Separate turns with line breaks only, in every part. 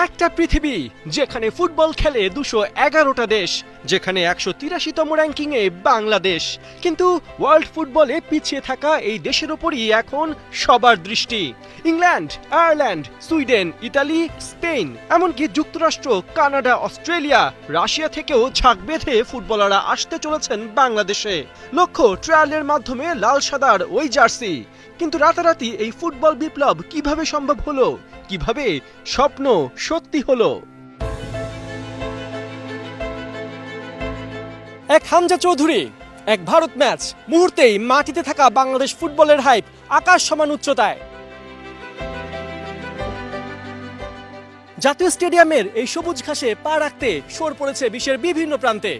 একটা পৃথিবী যেখানে ফুটবল খেলে দুশো এগারোটা দেশ যেখানে একশো তিরাশিতম র্যাঙ্কিংয়ে বাংলাদেশ। কিন্তু ওয়ার্ল্ড ফুটবলে পিছিয়ে থাকা এই দেশের ওপরই এখন সবার দৃষ্টি। England, Ireland, Sweden, Italy, Spain, এমনকি যুক্তরাষ্ট্র, কানাডা, অস্ট্রেলিয়া, রাশিয়া থেকেও ঝাঁক বেঁধে ফুটবলাররা আসতে চলেছেন বাংলাদেশে। লক্ষ্য ট্রায়ালের মাধ্যমে লাল সাদার ওই জার্সি। কিন্তু রাতারাতি এই ফুটবল বিপ্লব কীভাবে সম্ভব হলো? কীভাবে? স্বপ্ন সত্যি হলো। এক হামজা চৌধুরী। এক ভারত ম্যাচ। মুহূর্তেই মাটিতে থাকা বাংলাদেশ ফুটবলের হাইপ আকাশ সমান উচ্চতায়। জাতীয় স্টেডিয়ামের এই সবুজ ঘাসে পা রাখতে সর পড়েছে বিশ্বের বিভিন্ন প্রান্তে।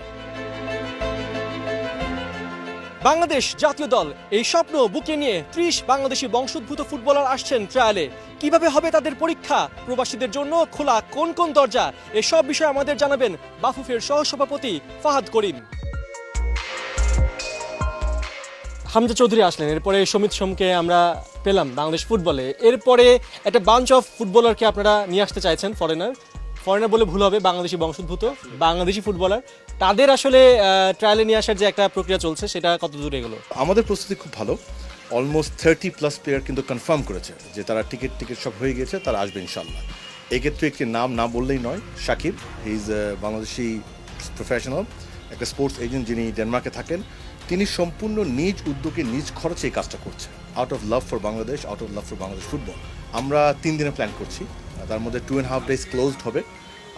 বাংলাদেশ জাতীয় দল, এই স্বপ্ন বুকে নিয়ে ত্রিশ বাংলাদেশি বংশোদ্ভূত ফুটবলার আসছেন ট্রায়ালে। কীভাবে হবে তাদের পরীক্ষা? প্রবাসীদের জন্য খোলা কোন কোন দরজা? এসব বিষয়ে আমাদের জানাবেন বাফুফের সহসভাপতি ফাহাদ করিম। হামজা চৌধুরী আসলেন। এরপরে সমিত সোমকে আমরা পেলাম বাংলাদেশ ফুটবলে। এরপরে একটা বাঞ্চ অফ ফুটবলারকে আপনারা নিয়ে আসতে চাইছেন ফরেনার ফরেনার বলে ভুল হবে, বাংলাদেশি বংশোদ্ভূত, বাংলাদেশি ফুটবলার। তাদের আসলে ট্রায়ালে নিয়ে আসার যে একটা প্রক্রিয়া চলছে, সেটা কত দূরে এগুলো?
আমাদের প্রস্তুতি খুব ভালো। অলমোস্ট থার্টি প্লাস প্লেয়ার কিন্তু কনফার্ম করেছে যে তারা টিকিট টিকিট সব হয়ে গেছে, তারা আসবে ইনশাল্লাহ এক্ষেত্রে একটি নাম না বললেই নয়, Shakib he is Bangladeshi professional একটা স্পোর্টস এজেন্ট যিনি ডেনমার্কে থাকেন। তিনি সম্পূর্ণ নিজ উদ্যোগে, নিজ খরচে এই কাজটা করছে। Out of love for Bangladesh out of love for Bangladesh football আমরা তিন দিনে প্ল্যান করছি। তার মধ্যে two and half days closed হবে।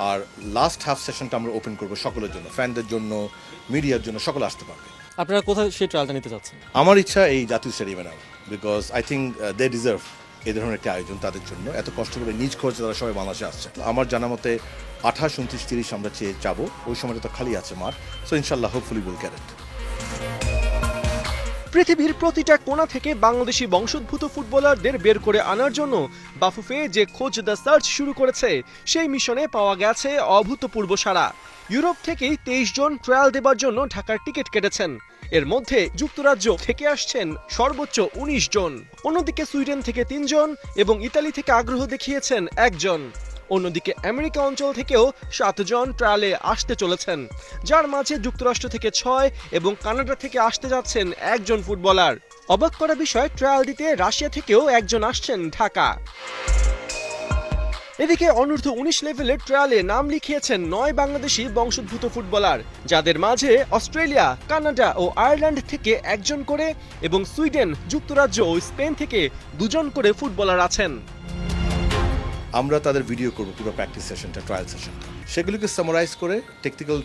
আর লাস্ট হাফ সেশনটা আমরা ওপেন করব সকলের জন্য ফ্যানদের জন্য মিডিয়ার জন্য সকলে আসতে পারবে।
আপনারা কোথায় সেই ট্রায়ালটা নিতে চাচ্ছেন?
আমার ইচ্ছা এই জাতীয় স্টেডিয়ামে নেওয়া because I think they deserve এই ধরনের একটি আয়োজন তাদের জন্য। এত কষ্ট করে নিজ খরচে তারা সবাই বাংলাদেশে আসছে। আমার জানা মতে আঠাশ উনত্রিশ তিরিশ আমরা চেয়ে যাব। ওই সময়টা তো খালি আছে মাঠ। সো ইনশাল্লাহ হোপফুলি উইল ক্যারেট
পৃথিবীর প্রতিটা কোণা থেকে বাংলাদেশি বংশোদ্ভূত ফুটবলারদের বের করে আনার জন্য বাফুফে যে খোঁজ দ্য সার্চ শুরু করেছে, সেই মিশনে পাওয়া গেছে অভূতপূর্ব সারা ইউরোপ থেকেই তেইশ জন ট্রায়াল দেবার জন্য ঢাকার টিকিট কেটেছেন। এর মধ্যে যুক্তরাজ্য থেকে আসছেন সর্বোচ্চ উনিশ জন। অন্যদিকে সুইডেন থেকে তিনজন এবং ইতালি থেকে আগ্রহ দেখিয়েছেন একজন। অন্যদিকে আমেরিকা অঞ্চল থেকেও সাতজন ট্রায়ালে আসতে চলেছেন, যার মাঝে যুক্তরাষ্ট্র থেকে ছয় এবং কানাডা থেকে আসতে যাচ্ছেন একজন ফুটবলার। অবাক করা বিষয়, ট্রায়াল দিতে রাশিয়া থেকেও একজন আসছেন ঢাকা। এদিকে অনূর্ধ্ব উনিশ লেভেলের ট্রায়ালে নাম লিখিয়েছেন নয় বাংলাদেশি বংশোদ্ভূত ফুটবলার, যাদের মাঝে অস্ট্রেলিয়া, কানাডা ও আয়ারল্যান্ড থেকে একজন করে এবং সুইডেন, যুক্তরাজ্য ও স্পেন থেকে দুজন করে ফুটবলার আছেন।
আমরা তাদের ভিডিও করব, পুরো প্র্যাকটিস সেশনটা ট্রায়াল সেশনটা সেগুলিকে সামারাইজ করে টেকনিক্যাল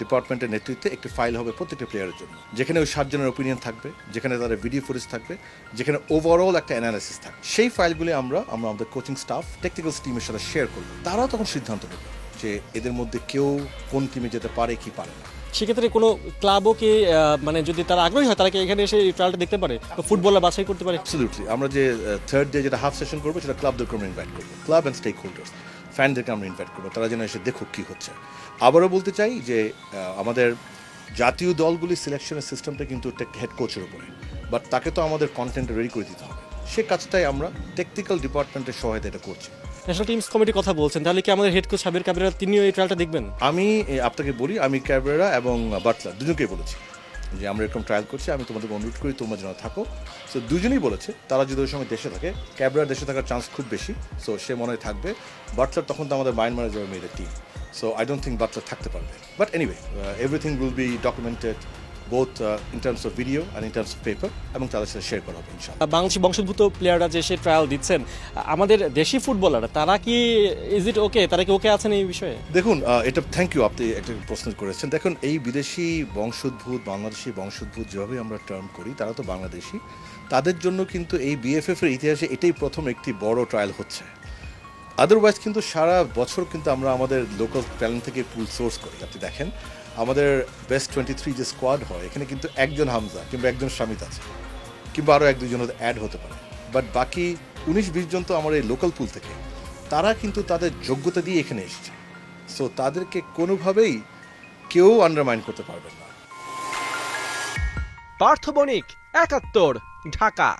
ডিপার্টমেন্টের নেতৃত্বে একটি ফাইল হবে প্রত্যেকটা প্লেয়ারের জন্য। যেখানে ওই সাতজনের ওপিনিয়ন থাকবে, যেখানে তাদের ভিডিও ফুটেজ থাকবে, যেখানে ওভারঅল একটা অ্যানালিসিস থাকবে। সেই ফাইলগুলি আমরা আমরা আমাদের কোচিং স্টাফ টেকনিক্যাল টিমের সাথে শেয়ার করব। তারাও তখন সিদ্ধান্ত নেবে যে এদের মধ্যে কেউ কোন টিমে যেতে পারে কি পারে না।
সেক্ষেত্রে কোনো ক্লাবও কি মানে যদি তারা আগ্রহী হয়, তারা কি এখানে এসে ট্রায়ালটা দেখতে পারে? ফুটবলার বাছাই করতে পারে?
অ্যাবসলিউটলি আমরা যে থার্ড ডে যেটা হাফ সেশন করব, সেটা ক্লাবদেরকে আমরা ইনভাইট করব। ক্লাব অ্যান্ড স্টেক হোল্ডার্স ফ্যানদেরকে আমরা ইনভাইট করব। তারা যেন এসে দেখুক কী হচ্ছে। আবারও বলতে চাই যে আমাদের জাতীয় দলগুলি সিলেকশনের সিস্টেমটা কিন্তু হেড কোচের উপরে। বাট তাকে তো আমাদের কন্টেন্ট রেডি করে দিতে হবে। সে কাজটাই আমরা টেকনিক্যাল ডিপার্টমেন্টের সহায়তা এটা করছি।
ন্যাশনাল টিমস কমিটির কথা বলছেন, তাহলে কি আমাদের হেড কোচ সাবির কাবিরা তিনিও এই ট্রায়ালটা দেখবেন?
আমি আপনাকে বলি, আমি ক্যাবরেরা এবং বাটলার, দুজনকেই বলেছি যে আমরা এরকম ট্রায়াল করছি, আমি তোমাদেরকে অনুরোধ করি তোমরা যেন থাকো। সো দুজনেই বলেছে, তারা যদি ওই সময় দেশে থাকে ক্যাবরেরা দেশে থাকার চান্স খুব বেশি। সো সে মনে হয় থাকবে। বাটলার তখন তো আমাদের মাইন্ড মারা যাবে মেয়েদের team so I don't think Butler থাকতে পারবে। But anyway everything will be documented both in terms of video and in terms of paper এবং তাদের সাথে শেয়ার করা হবে ইনশাল্লাহ
বাংলাদেশি বংশোদ্ভূত প্লেয়াররা যে সে ট্রায়াল দিচ্ছেন আমাদের দেশি ফুটবলার তারা কি ইজ ইট ওকে তারা কি ওকে আছেন এই বিষয়ে?
দেখুন এটা থ্যাংক ইউ আপনি একটা প্রশ্ন করেছেন। দেখুন এই বিদেশি বংশোদ্ভূত বাংলাদেশি বংশোদ্ভূত যেভাবে আমরা টার্ম করি তারা তো বাংলাদেশি। তাদের জন্য কিন্তু এই বিএফএফ এর ইতিহাসে এটাই প্রথম একটি বড় ট্রায়াল হচ্ছে। আদারওয়াইজ কিন্তু সারা বছর কিন্তু আমরা আমাদের লোকাল ট্যালেন্ট থেকে পুল সোর্স করি। আপনি দেখেন আমাদের বেস্ট টোয়েন্টি থ্রি যে স্কোয়াড হয়, এখানে কিন্তু একজন হামজা কিংবা একজন শামিত আছে, কিংবা আরও এক দুজন অ্যাড হতে পারে। বাট বাকি উনিশ, বিশ জন তো আমার এই লোকাল পুল থেকে, তারা কিন্তু তাদের যোগ্যতা দিয়ে এখানে এসেছে। সো তাদেরকে কোনোভাবেই কেউ আন্ডারমাইন করতে পারবে না।
পার্থ বণিক, একাত্তর, ঢাকা।